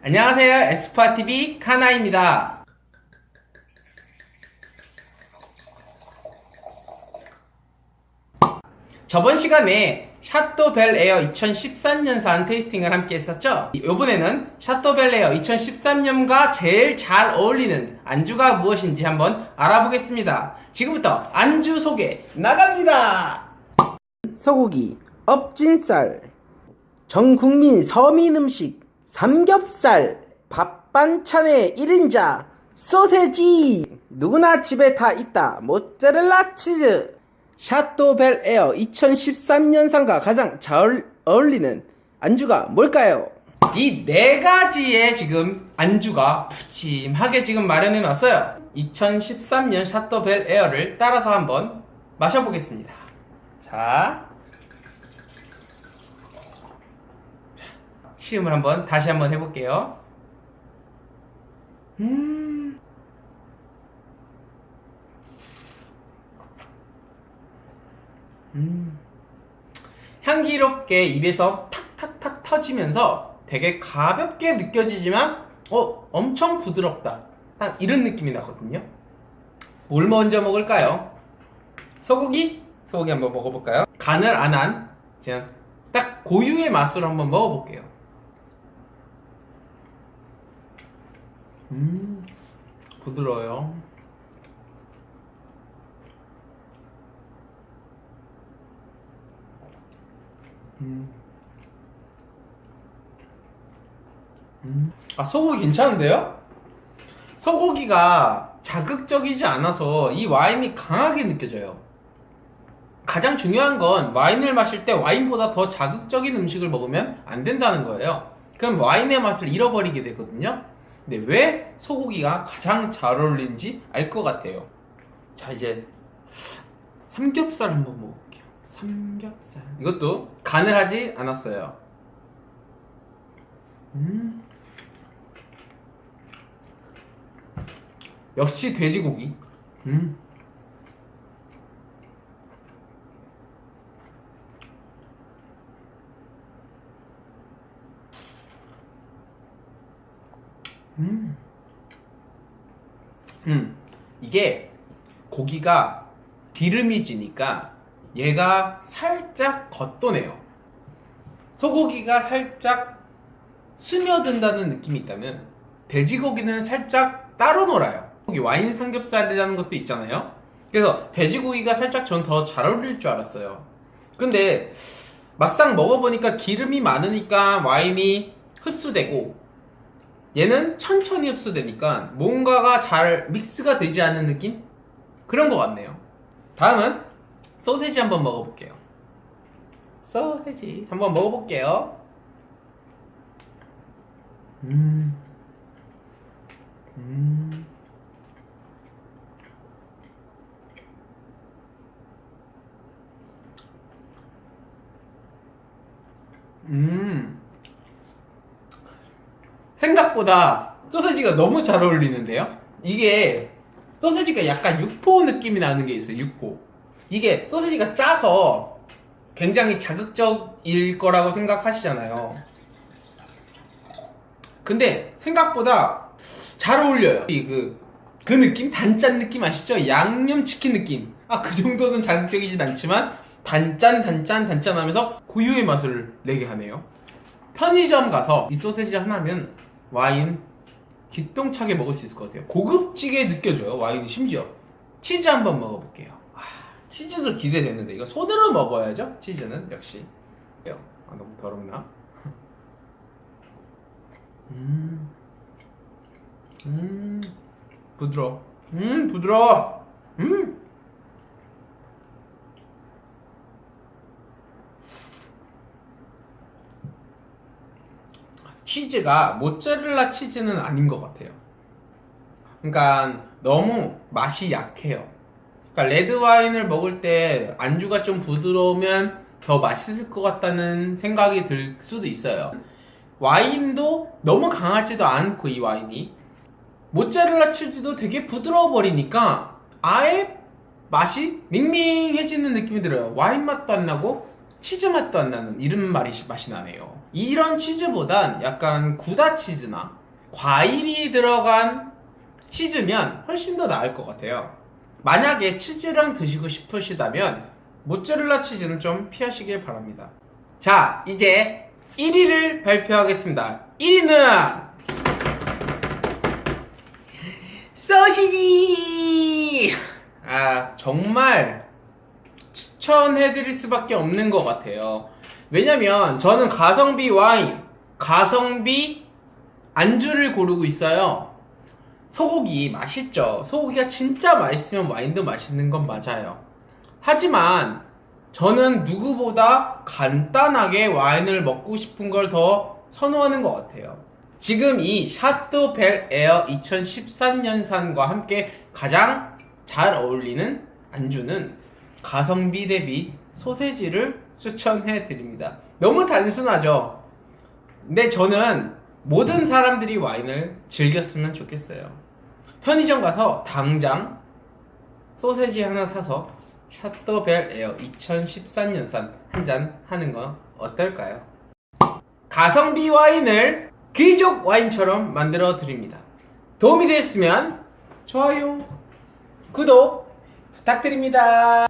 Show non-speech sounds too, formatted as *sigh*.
안녕하세요. 에스파TV 카나입니다. 저번 시간에 샤또벨 에어 2013년산 테이스팅을 함께 했었죠? 이번에는 샤또벨 에어 2013년과 제일 잘 어울리는 안주가 무엇인지 한번 알아보겠습니다. 지금부터 안주 소개 나갑니다! 소고기, 엎진살, 전 국민 서민 음식 삼겹살 밥 반찬의 1인자 소세지. 누구나 집에 다 있다. 모짜렐라 치즈. 샤또벨 에어 2013년산과 가장 잘 어울리는 안주가 뭘까요? 이 네 가지의 지금 안주가 푸짐하게 지금 마련해 놨어요. 2013년 샤또벨 에어를 따라서 한번 마셔보겠습니다. 자 시음을 한번 다시 한번 해볼게요. 음. 음. 향기롭게 입에서 탁탁탁 터지면서 되게 가볍게 느껴지지만 어 엄청 부드럽다. 딱 이런 느낌이 나거든요. 뭘 먼저 먹을까요? 소고기? 소고기 한번 먹어볼까요? 간을 안 한 그냥 딱 고유의 맛으로 한번 먹어볼게요. 음, 부드러워요. 음. 음. 아, 소고기 괜찮은데요? 소고기가 자극적이지 않아서 이 와인이 강하게 느껴져요. 가장 중요한 건 와인을 마실 때 와인보다 더 자극적인 음식을 먹으면 안 된다는 거예요. 그럼 와인의 맛을 잃어버리게 되거든요. 근데 왜 소고기가 가장 잘 어울리는지 알 것 같아요. 자, 이제 삼겹살 한번 먹어볼게요. 삼겹살. 이것도 간을 하지 않았어요. 음. 역시 돼지고기. 음. 음. 음. 이게 고기가 기름이 지니까 얘가 살짝 겉도네요. 소고기가 살짝 스며든다는 느낌이 있다면 돼지고기는 살짝 따로 놀아요. 여기 와인 삼겹살이라는 것도 있잖아요. 그래서 돼지고기가 살짝 전 더 잘 어울릴 줄 알았어요. 근데 막상 먹어보니까 기름이 많으니까 와인이 흡수되고 얘는 천천히 흡수되니까 뭔가가 잘 믹스가 되지 않는 느낌? 그런 것 같네요. 다음은 소세지 한번 먹어볼게요. 소세지 한번 먹어볼게요. 음. 음. 음. 생각보다 소세지가 너무 잘 어울리는데요? 이게 소세지가 약간 육포 느낌이 나는 게 있어요, 육포. 이게 소세지가 짜서 굉장히 자극적일 거라고 생각하시잖아요. 근데 생각보다 잘 어울려요. 이 그, 그 느낌? 단짠 느낌 아시죠? 양념 치킨 느낌. 아, 그 정도는 자극적이진 않지만 단짠, 단짠, 단짠 하면서 고유의 맛을 내게 하네요. 편의점 가서 이 소세지 하나면 와인 기똥차게 먹을 수 있을 것 같아요. 고급지게 느껴져요. 와인이 심지어. 치즈 한번 먹어볼게요. 아, 치즈도 기대되는데 이거 손으로 먹어야죠. 치즈는 역시. 아 너무 더럽나? *laughs* 음, 음, 부드러. 음, 부드러. 음. 치즈가 모짜렐라 치즈는 아닌 것 같아요. 그러니까 너무 맛이 약해요. 그러니까 레드 와인을 먹을 때 안주가 좀 부드러우면 더 맛있을 것 같다는 생각이 들 수도 있어요. 와인도 너무 강하지도 않고 이 와인이 모짜렐라 치즈도 되게 부드러워 버리니까 아예 맛이 밍밍해지는 느낌이 들어요. 와인 맛도 안 나고 치즈 맛도 안 나는 이런 맛이, 맛이 나네요. 이런 치즈보단 약간 구다 치즈나 과일이 들어간 치즈면 훨씬 더 나을 것 같아요. 만약에 치즈랑 드시고 싶으시다면 모짜렐라 치즈는 좀 피하시길 바랍니다. 자, 이제 1위를 발표하겠습니다. 1위는 소시지! 아, 정말 추천해드릴 수밖에 없는 것 같아요. 왜냐면 저는 가성비 와인, 가성비 안주를 고르고 있어요. 소고기 맛있죠. 소고기가 진짜 맛있으면 와인도 맛있는 건 맞아요. 하지만 저는 누구보다 간단하게 와인을 먹고 싶은 걸 더 선호하는 것 같아요. 지금 이 샤또 벨 에어 2013년산과 함께 가장 잘 어울리는 안주는 가성비 대비 소세지를 추천해 드립니다. 너무 단순하죠? 근데 저는 모든 사람들이 와인을 즐겼으면 좋겠어요. 편의점 가서 당장 소세지 하나 사서 샤또벨 에어 2014년산 한 잔 하는 건 어떨까요? 가성비 와인을 귀족 와인처럼 만들어 드립니다. 도움이 됐으면 좋아요, 구독 부탁드립니다.